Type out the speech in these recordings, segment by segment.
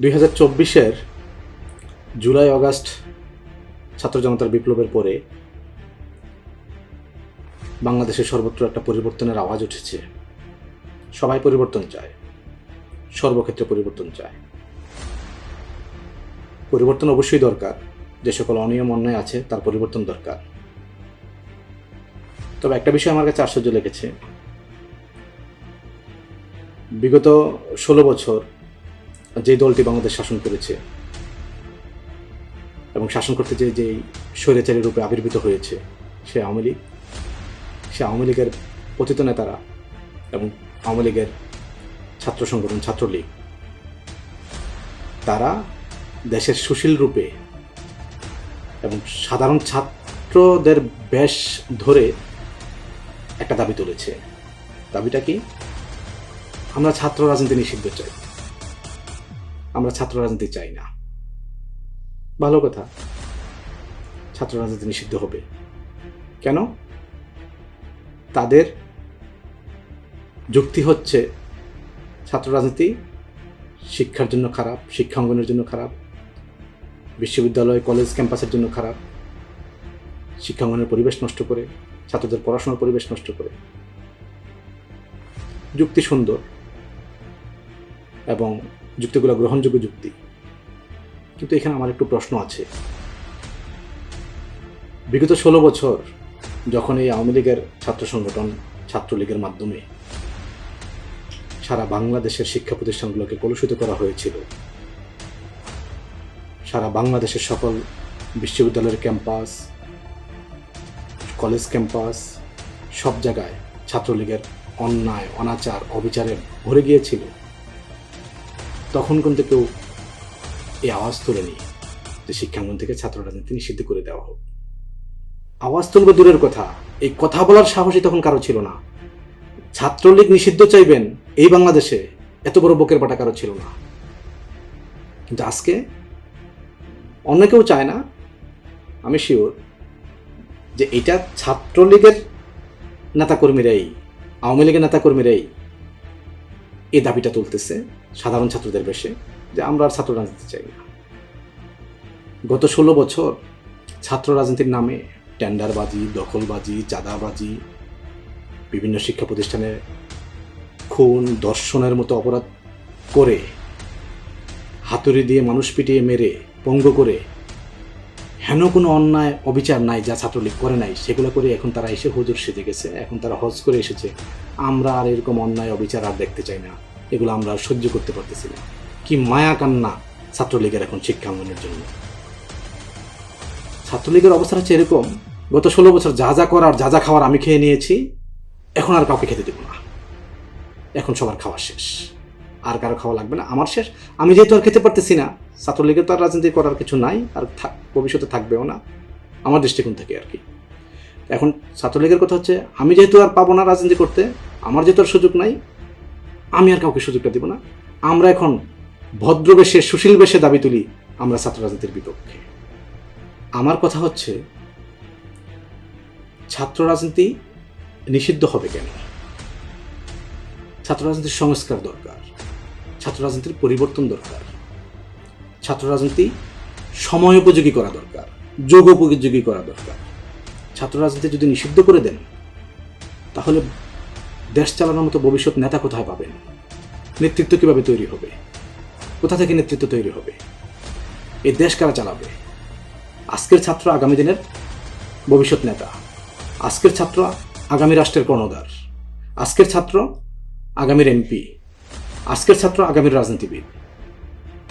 দুই হাজার চব্বিশের জুলাই অগাস্ট ছাত্র জনতার বিপ্লবের পরে বাংলাদেশের সর্বত্র একটা পরিবর্তনের আওয়াজ উঠেছে। সবাই পরিবর্তন চায়। সর্বক্ষেত্রে পরিবর্তন চায়। পরিবর্তন অবশ্যই দরকার। যে সকল অনিয়ম, অন্যায় আছে, তার পরিবর্তন দরকার। তবে একটা বিষয় আমার কাছে আশ্চর্য লেগেছে। বিগত ষোলো বছর যে দলটি বাংলাদেশ শাসন করেছে এবং শাসন করতে যে যেই স্বৈরাচারী রূপে আবির্ভূত হয়েছে, সে আওয়ামী লীগ, সে আওয়ামী লীগের পতিত নেতারা এবং আওয়ামী লীগের ছাত্র সংগঠন ছাত্রলীগ, তারা দেশের সুশীল রূপে এবং সাধারণ ছাত্রদের বেশ ধরে একটা দাবি তুলেছে। দাবিটা কি? আমরা ছাত্র রাজনীতি নিষিদ্ধ চাই। আমরা ছাত্র রাজনীতি চাই না। ভালো কথা। ছাত্র রাজনীতি নিষিদ্ধ হবে। কেন? তাদের যুক্তি হচ্ছে ছাত্র রাজনীতি শিক্ষার জন্য খারাপ শিক্ষাঙ্গনের জন্য খারাপ, বিশ্ববিদ্যালয়, কলেজ, ক্যাম্পাসের জন্য খারাপ শিক্ষাঙ্গনের পরিবেশ নষ্ট করে, ছাত্রদের পড়াশোনার পরিবেশ নষ্ট করে। যুক্তি সুন্দর এবং যুক্তিগুলো, গ্রহণযোগ্য যুক্তি। কিন্তু এখানে আমার একটু প্রশ্ন আছে। বিগত ষোলো বছর যখন এই আওয়ামী লীগের ছাত্র সংগঠন, ছাত্রলীগের মাধ্যমে সারা বাংলাদেশের শিক্ষা প্রতিষ্ঠানগুলোকে কলুষিত করা হয়েছিল, সারা বাংলাদেশের সকল বিশ্ববিদ্যালয়ের ক্যাম্পাস, কলেজ ক্যাম্পাস সব জায়গায় ছাত্রলীগের অন্যায়, অনাচার, অবিচারে ভরে গিয়েছিল। তখন কিন্তু কেউ এই আওয়াজ তোলেনি যে শিক্ষাঙ্গন থেকে ছাত্র রাজনীতি নিষিদ্ধ করে দেওয়া হোক। আওয়াজ তুলবে দূরের কথা, এই কথা বলার সাহসই তখন কারও ছিল না। ছাত্রলীগ নিষিদ্ধ চাইবেন এই বাংলাদেশে, এত বড় বকের পাটা কারও ছিল না। কিন্তু আজকে অন্য কেউ চায় না, আমি শিওর যে এটা ছাত্রলীগের নেতাকর্মীরাই, আওয়ামী লীগের নেতাকর্মীরাই এই দাবিটা তুলতেছে সাধারণ ছাত্রদের বেশে যে আমরা আর ছাত্র রাজনীতি চাই না। গত ষোলো বছর ছাত্র রাজনীতির নামে টেন্ডারবাজি, দখলবাজি, চাঁদাবাজি, বিভিন্ন শিক্ষা প্রতিষ্ঠানে খুন, দর্শনের মতো অপরাধ করে, হাতুড়ি দিয়ে মানুষ পিটিয়ে মেরে, পঙ্গ করে হেন কোনো অন্যায় অবিচার নাই যা ছাত্রলীগ করে নাই? সেগুলো করে এখন তারা এসে হুজুর সেজে গেছে। এখন তারা হজ করে এসেছে। আমরা আর এরকম অন্যায় অবিচার আর দেখতে চাই না। এগুলো আমরা আর সহ্য করতে পারতেছি না। কি মায়া কান্না ছাত্রলীগের এখন শিক্ষা শিক্ষাঙ্গনের জন্য। ছাত্রলীগের অবস্থা হচ্ছে এরকম। গত ষোলো বছর যা যা করার, যা যা খাওয়ার আমি খেয়ে নিয়েছি, এখন আর কাউকে খেতে দেবো না। এখন সবার খাওয়া শেষ। আর কারও খাওয়া লাগবে না, আমার শেষ। আমি যেহেতু আর খেতে পারতেছি না ছাত্রলীগের তো আর রাজনীতি করার কিছু নাই, আর ভবিষ্যতে থাকবেও না। আমার দৃষ্টিকোণ থেকে আর কি। এখন ছাত্রলীগের কথা হচ্ছে, আমি যেহেতু আর পাবো না রাজনীতি করতে, আমার যেহেতু আর সুযোগ নাই, আমি আর কাউকে সুযোগটা দিব না। আমরা এখন ভদ্রবেশে সুশীল বেশে দাবি তুলি, আমরা ছাত্র রাজনীতির বিপক্ষে। আমার কথা হচ্ছে, ছাত্র রাজনীতি নিষিদ্ধ হবে কেন? ছাত্র রাজনীতির সংস্কার দরকার, ছাত্র রাজনীতির পরিবর্তন দরকার। ছাত্র রাজনীতি সময় উপযোগী করা দরকার, যোগ উপযোগী করা দরকার। ছাত্র রাজনীতি যদি নিষিদ্ধ করে দেন, তাহলে দেশ চালানোর মতো ভবিষ্যৎ নেতা কোথায় পাবেন? নেতৃত্ব কীভাবে তৈরি হবে? কোথা থেকে নেতৃত্ব তৈরি হবে? এই দেশ কারা চালাবে? আজকের ছাত্র আগামী দিনের ভবিষ্যৎ নেতা। আজকের ছাত্র আগামী রাষ্ট্রের কর্ণধার। আজকের ছাত্র আগামীর এমপি। আজকের ছাত্র আগামীর রাজনীতিবিদ।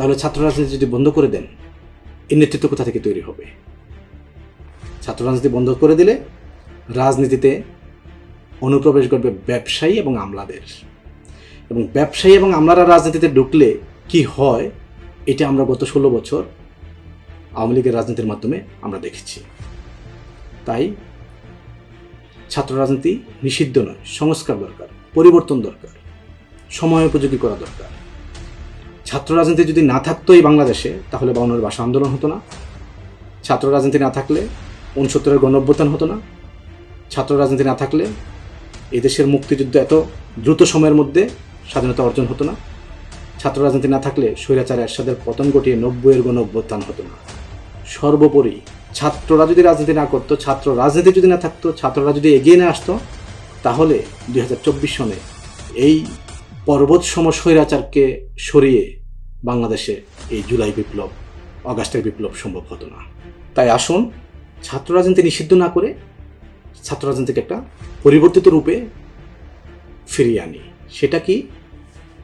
তাহলে ছাত্র রাজনীতি যদি বন্ধ করে দেন এই নেতৃত্ব কোথা থেকে তৈরি হবে? ছাত্র রাজনীতি বন্ধ করে দিলে রাজনীতিতে অনুপ্রবেশ করবে ব্যবসায়ী এবং আমলাদের। এবং ব্যবসায়ী এবং আমলারা রাজনীতিতে ঢুকলে কি হয়, এটা আমরা গত ষোলো বছর আওয়ামী লীগের রাজনীতির মাধ্যমে আমরা দেখেছি। তাই ছাত্র রাজনীতি নিষিদ্ধ নয়, সংস্কার দরকার, পরিবর্তন দরকার, সময় উপযোগী করা দরকার। ছাত্র রাজনীতি যদি না থাকতো এই বাংলাদেশে, তাহলে বাউনের ভাষা আন্দোলন হতো না। ছাত্র রাজনীতি না থাকলে উনসত্তরের গণঅভ্যুত্থান হতো না। ছাত্র রাজনীতি না থাকলে এদেশের মুক্তিযুদ্ধ এত দ্রুত সময়ের মধ্যে স্বাধীনতা অর্জন হতো না। ছাত্র রাজনীতি না থাকলে স্বৈরাচার এরশাদের পতন ঘটিয়ে নব্বইয়ের গণ অভ্যুত্থান হতো না। সর্বোপরি ছাত্ররা যদি রাজনীতি না করতো ছাত্র রাজনীতি যদি না থাকতো, ছাত্ররা যদি এগিয়ে না আসতো, তাহলে দুই হাজার চব্বিশ সনে এই পর্বত সম স্বৈরাচারকে সরিয়ে বাংলাদেশে এই জুলাই বিপ্লব, অগাস্টের বিপ্লব সম্ভব হতো না। তাই আসুন ছাত্র রাজনীতি নিষিদ্ধ না করে ছাত্র রাজনীতিকে একটা পরিবর্তিত রূপে ফিরিয়ে আনি। সেটা কি?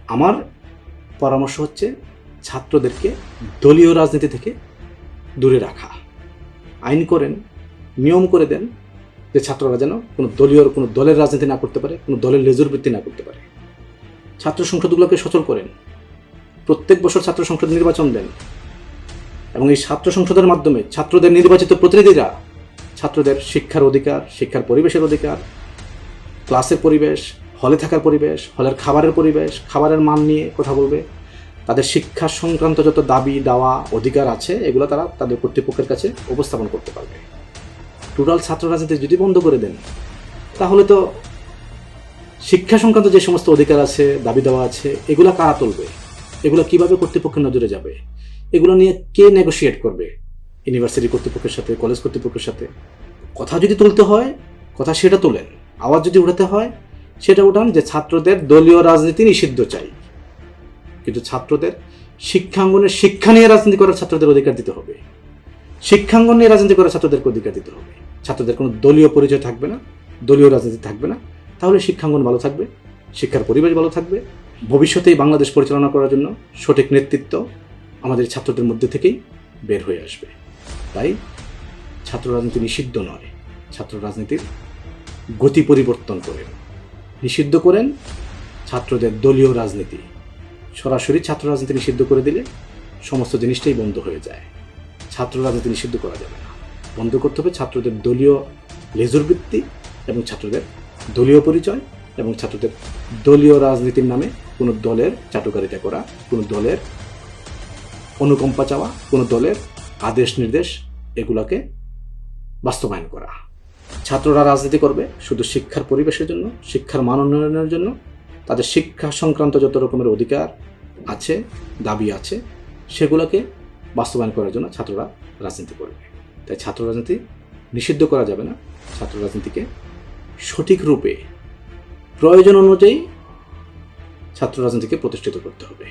আমার পরামর্শ হচ্ছে ছাত্রদেরকে দলীয় রাজনীতি থেকে দূরে রাখা। আইন করেন, নিয়ম করে দেন যে ছাত্ররা যেন কোনো দলীয়, কোনো দলের রাজনীতি না করতে পারে, কোনো দলের লেজুর বৃত্তি না করতে পারে। ছাত্র সংসদগুলোকে সচল করেন। প্রত্যেক বছর ছাত্র সংসদ নির্বাচন দেন। এবং এই ছাত্র সংসদের মাধ্যমে ছাত্রদের নির্বাচিত প্রতিনিধিরা ছাত্রদের শিক্ষার অধিকার, শিক্ষার পরিবেশের অধিকার, ক্লাসের পরিবেশ, হলে থাকার পরিবেশ, হলের খাবারের পরিবেশ, খাবারের মান নিয়ে কথা বলবে। তাদের শিক্ষা সংক্রান্ত যত দাবি, দাওয়া, অধিকার আছে, এগুলো তারা তাদের কর্তৃপক্ষের কাছে উপস্থাপন করতে পারবে। টোটাল ছাত্র রাজনীতি যদি বন্ধ করে দেন, তাহলে তো শিক্ষা সংক্রান্ত যে সমস্ত অধিকার আছে দাবি দেওয়া আছে, এগুলো কারা তুলবে? এগুলো কীভাবে কর্তৃপক্ষের নজরে যাবে? এগুলো নিয়ে কে নেগোশিয়েট করবে? ইউনিভার্সিটি কর্তৃপক্ষের সাথে কলেজ কর্তৃপক্ষের সাথে? কথা যদি তুলতে হয়, কথা সেটা তোলেন। আওয়াজ যদি উঠাতে হয়, সেটা উঠান যে ছাত্রদের দলীয় রাজনীতি নিষিদ্ধ চাই। কিন্তু ছাত্রদের শিক্ষাঙ্গনের শিক্ষা নিয়ে রাজনীতি করার ছাত্রদের অধিকার দিতে হবে। শিক্ষাঙ্গন নিয়ে রাজনীতি করার ছাত্রদেরকে অধিকার দিতে হবে। ছাত্রদের কোনো দলীয় পরিচয় থাকবে না, দলীয় রাজনীতি থাকবে না। তাহলে শিক্ষাঙ্গন ভালো থাকবে, শিক্ষার পরিবেশ ভালো থাকবে ভবিষ্যতেই বাংলাদেশ পরিচালনা করার জন্য সঠিক নেতৃত্ব আমাদের ছাত্রদের মধ্যে থেকেই বের হয়ে আসবে। তাই ছাত্র রাজনীতি নিষিদ্ধ নয়। ছাত্র রাজনীতির গতি পরিবর্তন করেন। নিষিদ্ধ করেন ছাত্রদের দলীয় রাজনীতি। সরাসরি ছাত্র রাজনীতি নিষিদ্ধ করে দিলে সমস্ত জিনিসটাই বন্ধ হয়ে যায়। ছাত্র রাজনীতি নিষিদ্ধ করা যাবে না। বন্ধ করতে হবে ছাত্রদের দলীয় লেজুর বৃত্তি এবং ছাত্রদের দলীয় পরিচয় এবং ছাত্রদের দলীয় রাজনীতির নামে কোনো দলের চাটুকারিতা করা, কোনো দলের অনুকম্পা চাওয়া, কোনো দলের আদেশ নির্দেশ এগুলোকে বাস্তবায়ন করা। ছাত্ররা রাজনীতি করবে শুধু শিক্ষার পরিবেশের জন্য, শিক্ষার মান উন্নয়নের জন্য। তাদের শিক্ষা সংক্রান্ত যত রকমের অধিকার আছে, দাবি আছে, সেগুলোকে বাস্তবায়ন করার জন্য ছাত্ররা রাজনীতি করবে। তাই ছাত্র রাজনীতি নিষিদ্ধ করা যাবে না। ছাত্র রাজনীতিকে সঠিক রূপে প্রয়োজন অনুযায়ী ছাত্র রাজনীতিকে প্রতিষ্ঠিত করতে হবে।